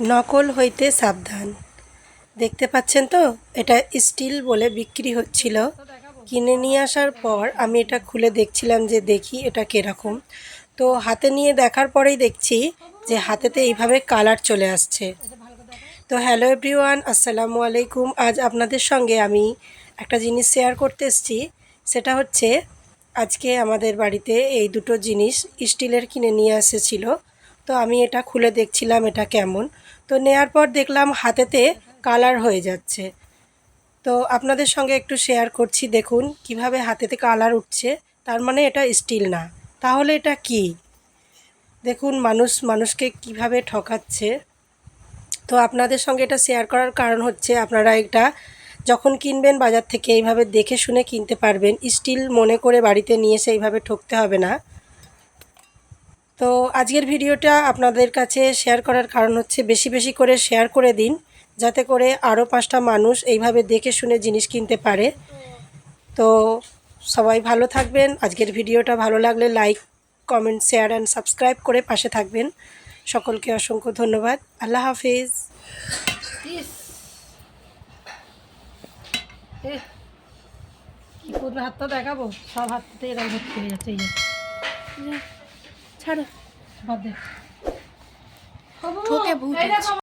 নকল হইতে সাবধান। দেখতে পাচ্ছেন তো? এটা স্টিল বলে বিক্রি হচ্ছিল। কিনে নিয়ে আসার পর আমি এটা খুলে দেখছিলাম যে দেখি এটা কীরকম। তো হাতে নিয়ে দেখার পরেই দেখছি যে হাতেতে এইভাবে কালার চলে আসছে। তো হ্যালো এভরিওয়ান, আসসালামু আলাইকুম। আজ আপনাদের সঙ্গে আমি একটা জিনিস শেয়ার করতে এসেছি। সেটা হচ্ছে, আজকে আমাদের বাড়িতে এই দুটো জিনিস স্টিলের কিনে নিয়ে এসেছিল। তো আমি এটা খুলে দেখছিলাম এটা কেমন। তো নেয়ার পর দেখলাম হাতেতে কালার হয়ে যাচ্ছে। তো আপনাদের সঙ্গে একটু শেয়ার করছি, দেখুন কীভাবে হাতেতে কালার উঠছে। তার মানে এটা স্টিল না। তাহলে এটা কি? দেখুন মানুষ, মানুষকে কীভাবে ঠকাচ্ছে। তো আপনাদের সঙ্গে এটা শেয়ার করার কারণ হচ্ছে, আপনারা এটা যখন কিনবেন বাজার থেকে এইভাবে দেখে শুনে কিনতে পারবেন। স্টিল মনে করে বাড়িতে নিয়ে এসে এইভাবে ঠকতে হবে না। তো আজকের ভিডিওটা আপনাদের কাছে শেয়ার করার কারণ হচ্ছে বেশি বেশি করে শেয়ার করে দিন যাতে করে আরও পাঁচটা মানুষ এইভাবে দেখে শুনে জিনিস কিনতে পারে। তো সবাই ভালো থাকবেন আজকের ভিডিওটা ভালো লাগলে like comment share and subscribe করে পাশে থাকবেন। সকলকে অসংখ্য ধন্যবাদ আল্লাহ হাফিজ। কি হাতটা দেখাবো? সব হাতটাতে এরকম ভর্তি হয়ে যাচ্ছে এই যে। ছাড়ো। বাদ দে। ঠকে ভূত